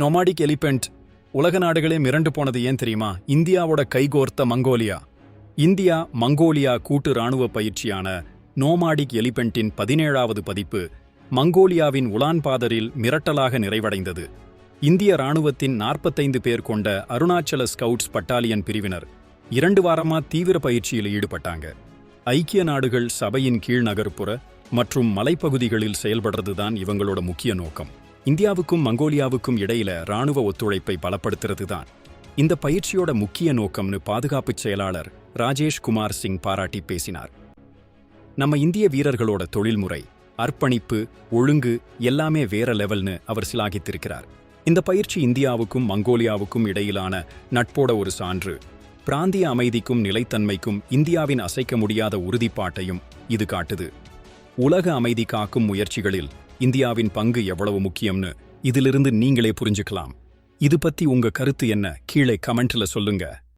Nomadic elephant உலக நாடுகளே மிரண்டு போனது ஏன் தெரியுமா? இந்தியாவோட கைகோர்த்த மங்கோலியா. இந்தியா மங்கோலியா கூட்டு ராணுவ பயிற்சியான நோமாடிக் எலிபென்ட்டின் பதினேழாவது பதிப்பு மங்கோலியாவின் உலான்பாதரில் மிரட்டலாக நிறைவடைந்தது. இந்திய ராணுவத்தின் நாற்பத்தைந்து பேர் கொண்ட அருணாச்சல ஸ்கவுட்ஸ் பட்டாலியன் பிரிவினர் இரண்டு வாரமா தீவிர பயிற்சியில் ஈடுபட்டாங்க. ஐக்கிய நாடுகள் சபையின் கீழ் நகர்ப்புற மற்றும் மலைப்பகுதிகளில் செயல்படுறதுதான் இவங்களோட முக்கிய நோக்கம். இந்தியாவுக்கும் மங்கோலியாவுக்கும் இடையில ராணுவ ஒத்துழைப்பை பலப்படுத்துறது தான் இந்த பயிற்சியோட முக்கிய நோக்கம்னு பாதுகாப்பு செயலாளர் ராஜேஷ் குமார் சிங் பாராட்டி பேசினார். நம்ம இந்திய வீரர்களோட தொழில்முறை அர்ப்பணிப்பு ஒழுங்கு எல்லாமே வேற லெவல்னு அவர் சிலாகித்திருக்கிறார். இந்த பயிற்சி இந்தியாவுக்கும் மங்கோலியாவுக்கும் இடையிலான நட்போட ஒரு சான்று. பிராந்திய அமைதிக்கும் நிலைத்தன்மைக்கும் இந்தியாவின் அசைக்க முடியாத உறுதிப்பாட்டையும் இது காட்டுது. உலக அமைதி காக்கும் முயற்சிகளில் இந்தியாவின் பங்கு எவ்வளவு முக்கியம்னு இதிலிருந்து நீங்களே புரிஞ்சுக்கலாம். இது பத்தி உங்க கருத்து என்ன? கீழே கமெண்ட்ல சொல்லுங்க.